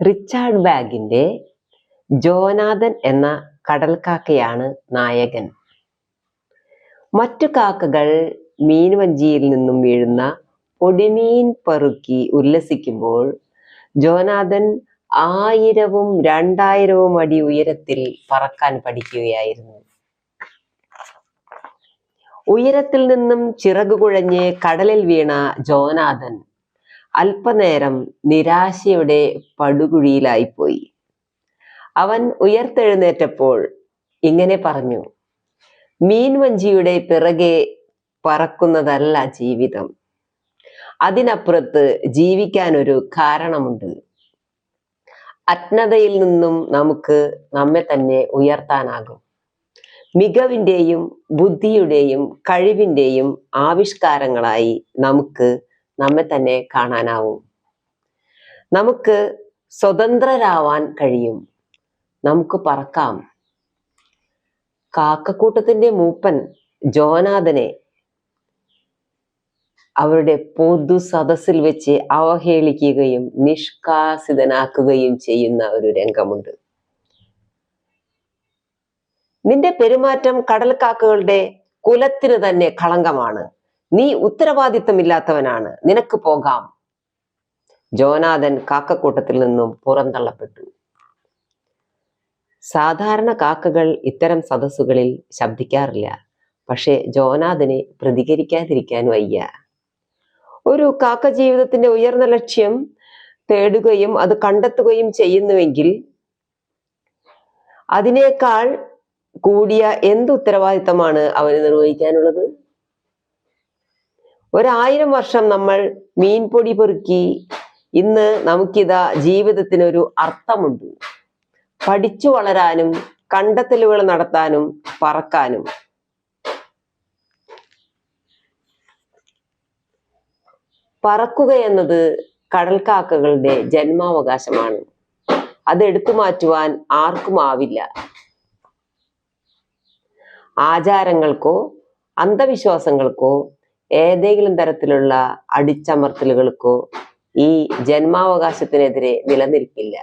Richard ബാഗിന്റെ Jonathan എന്ന കടൽക്കാക്കയാണ് നായകൻ. മറ്റു കാക്കകൾ മീൻവഞ്ചിയിൽ നിന്നും വീഴുന്ന പൊടിമീൻ പെറുക്കി ഉല്ലസിക്കുമ്പോൾ ജോനാഥൻ ആയിരവും രണ്ടായിരവും അടി ഉയരത്തിൽ പറക്കാൻ പഠിക്കുകയായിരുന്നു. ഉയരത്തിൽ നിന്നും ചിറകു കുഴഞ്ഞ് കടലിൽ വീണ ജോനാഥൻ അല്പനേരം നിരാശയുടെ പടുകുഴിയിലായിപ്പോയി. അവൻ ഉയർത്തെഴുന്നേറ്റപ്പോൾ ഇങ്ങനെ പറഞ്ഞു മീൻവഞ്ചിയുടെ പിറകെ പറക്കുന്നതല്ല ജീവിതം. അതിനപ്പുറത്ത് ജീവിക്കാൻ ഒരു കാരണമുണ്ട്. അജ്ഞതയിൽ നിന്നും നമുക്ക് നമ്മെ തന്നെ ഉയർത്താനാകും. മികവിന്റെയും ബുദ്ധിയുടെയും കഴിവിന്റെയും ആവിഷ്കാരങ്ങളായി നമുക്ക് നമ്മെ തന്നെ കാണാനാവും. നമുക്ക് സ്വതന്ത്രരാവാൻ കഴിയും. നമുക്ക് പറക്കാം. കാക്കക്കൂട്ടത്തിന്റെ മൂപ്പൻ ജോനാഥനെ അവരുടെ പൊതു സദസ്സിൽ വെച്ച് അവഹേളിക്കുകയും നിഷ്കാസിതനാക്കുകയും ചെയ്യുന്ന ഒരു രംഗമുണ്ട്. നിന്റെ പെരുമാറ്റം കടൽക്കാക്കകളുടെ കുലത്തിന് തന്നെ കളങ്കമാണ്. നീ ഉത്തരവാദിത്തമില്ലാത്തവനാണ്. നിനക്ക് പോകാം. ജോനാഥൻ കാക്കക്കൂട്ടത്തിൽ നിന്നും പുറന്തള്ളപ്പെട്ടു. സാധാരണ കാക്കകൾ ഇത്തരം സദസ്സുകളിൽ ശബ്ദിക്കാറില്ല. പക്ഷേ ജോനാഥന് പ്രതികരിക്കാതിരിക്കാൻ വയ്യ. ഒരു കാക്ക ജീവിതത്തിന്റെ ഉയർന്ന ലക്ഷ്യം തേടുകയും അത് കണ്ടെത്തുകയും ചെയ്യുന്നുവെങ്കിൽ അതിനേക്കാൾ കൂടിയ എന്ത് ഉത്തരവാദിത്തമാണ് അവന് നിർവഹിക്കാനുള്ളത്? ഒരായിരം വർഷം നമ്മൾ മീൻപൊടി പെറുക്കി ഇന്ന് നമുക്കിതാ ജീവിതത്തിനൊരു അർത്ഥമുണ്ട്. പഠിച്ചു വളരാനും കണ്ടെത്തലുകൾ നടത്താനും പറക്കാനും. പറക്കുക എന്നത് കടൽക്കാക്കകളുടെ ജന്മാവകാശമാണ്. അത് എടുത്തു മാറ്റുവാൻ ആർക്കും ആവില്ല. ആചാരങ്ങൾക്കോ അന്ധവിശ്വാസങ്ങൾക്കോ ഏതെങ്കിലും തരത്തിലുള്ള അടിച്ചമർത്തലുകൾക്കോ ഈ ജന്മാവകാശത്തിനെതിരെ നിലനിൽപ്പില്ല.